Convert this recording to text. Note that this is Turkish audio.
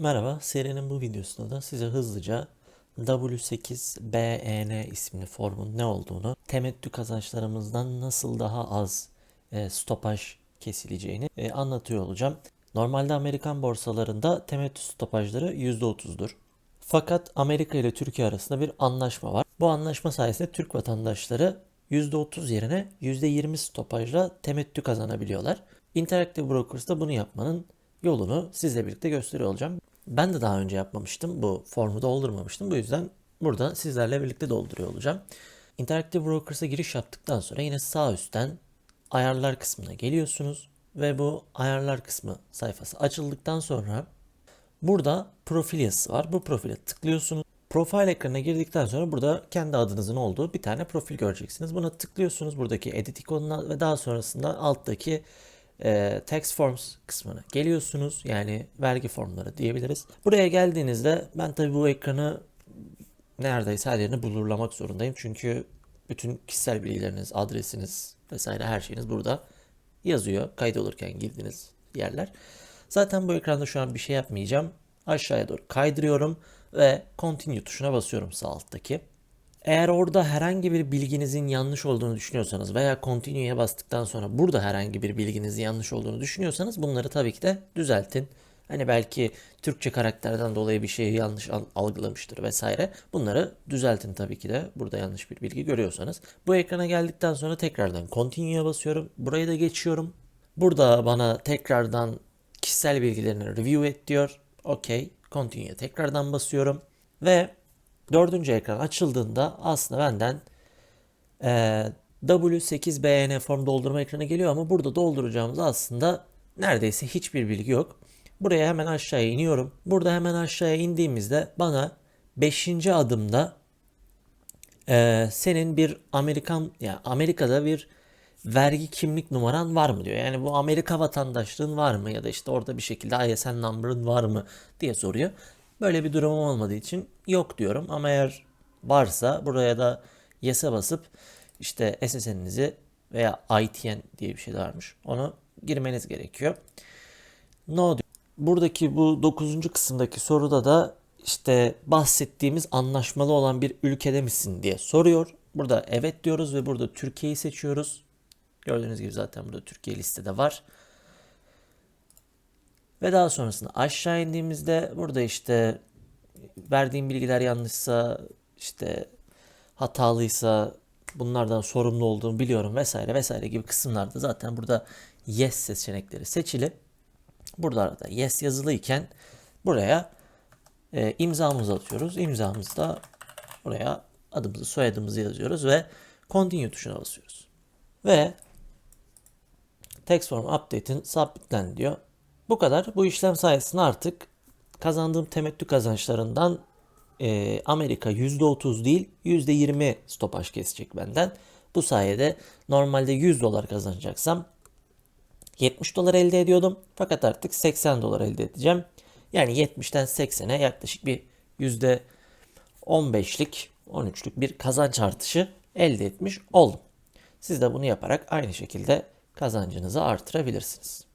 Merhaba, serinin bu videosunda da size hızlıca W8BEN isimli formun ne olduğunu, temettü kazançlarımızdan nasıl daha az e, stopaj kesileceğini e, anlatıyor olacağım. Normalde Amerikan borsalarında temettü stopajları %30'dur. Fakat Amerika ile Türkiye arasında bir anlaşma var. Bu anlaşma sayesinde Türk vatandaşları %30 yerine %20 stopajla temettü kazanabiliyorlar. Interactive Brokers da bunu yapmanın yolunu sizle birlikte gösteriyor olacağım. Ben de daha önce yapmamıştım. Bu formu doldurmamıştım. Bu yüzden burada sizlerle birlikte dolduruyor olacağım. Interactive Brokers'a giriş yaptıktan sonra yine sağ üstten ayarlar kısmına geliyorsunuz ve bu ayarlar kısmı sayfası açıldıktan sonra burada profil yazısı var. Bu profile tıklıyorsunuz. Profil ekranına girdikten sonra burada kendi adınızın olduğu bir tane profil göreceksiniz. Buna tıklıyorsunuz buradaki edit ikonuna ve daha sonrasında alttaki e, tax forms kısmına geliyorsunuz. Yani vergi formları diyebiliriz. Buraya geldiğinizde ben tabii bu ekranı neredeyse her yerini blurlamak zorundayım. Çünkü bütün kişisel bilgileriniz, adresiniz vesaire her şeyiniz burada yazıyor. Kaydolurken girdiğiniz yerler. Zaten bu ekranda şu an bir şey yapmayacağım. Aşağıya doğru kaydırıyorum ve continue tuşuna basıyorum sağ alttaki. Eğer orada herhangi bir bilginizin yanlış olduğunu düşünüyorsanız veya continue'ya bastıktan sonra burada herhangi bir bilginizin yanlış olduğunu düşünüyorsanız bunları tabii ki de düzeltin. Hani belki Türkçe karakterden dolayı bir şeyi yanlış al- algılamıştır vesaire. Bunları düzeltin tabii ki de burada yanlış bir bilgi görüyorsanız. Bu ekrana geldikten sonra tekrardan continue'ya basıyorum. Burayı da geçiyorum. Burada bana tekrardan kişisel bilgilerini review et diyor. Okey. Continue'ya tekrardan basıyorum. Ve dördüncü ekran açıldığında aslında benden eee W8BN form doldurma ekranı geliyor ama burada dolduracağımız aslında neredeyse hiçbir bilgi yok. Buraya hemen aşağıya iniyorum. Burada hemen aşağıya indiğimizde bana 5. adımda eee, senin bir Amerikan ya Amerika'da bir vergi kimlik numaran var mı diyor. Yani bu Amerika vatandaşlığın var mı ya da işte orada bir şekilde ISN number'ın var mı diye soruyor. Böyle bir durumum olmadığı için yok diyorum ama eğer varsa buraya da yes'e basıp işte SSN'inizi veya ITN diye bir şey varmış. Onu girmeniz gerekiyor. No diyor. Buradaki bu 9. kısımdaki soruda da işte bahsettiğimiz anlaşmalı olan bir ülkede misin diye soruyor. Burada evet diyoruz ve burada Türkiye'yi seçiyoruz. Gördüğünüz gibi zaten burada Türkiye listede var. Ve daha sonrasında aşağı indiğimizde burada işte verdiğim bilgiler yanlışsa işte hatalıysa bunlardan sorumlu olduğumu biliyorum vesaire vesaire gibi kısımlarda zaten burada yes seçenekleri seçili. Burada da yes yazılıyken buraya e, imzamızı atıyoruz. İmzamızı da buraya adımızı soyadımızı yazıyoruz ve continue tuşuna basıyoruz. Ve text form update'in submitlen diyor. Bu kadar. Bu işlem sayesinde artık kazandığım temettü kazançlarından e, Amerika %30 değil %20 stopaj kesecek benden. Bu sayede normalde 100 dolar kazanacaksam 70 dolar elde ediyordum. Fakat artık 80 dolar elde edeceğim. Yani 70'ten 80'e yaklaşık bir %15'lik 13'lük bir kazanç artışı elde etmiş oldum. Siz de bunu yaparak aynı şekilde kazancınızı artırabilirsiniz.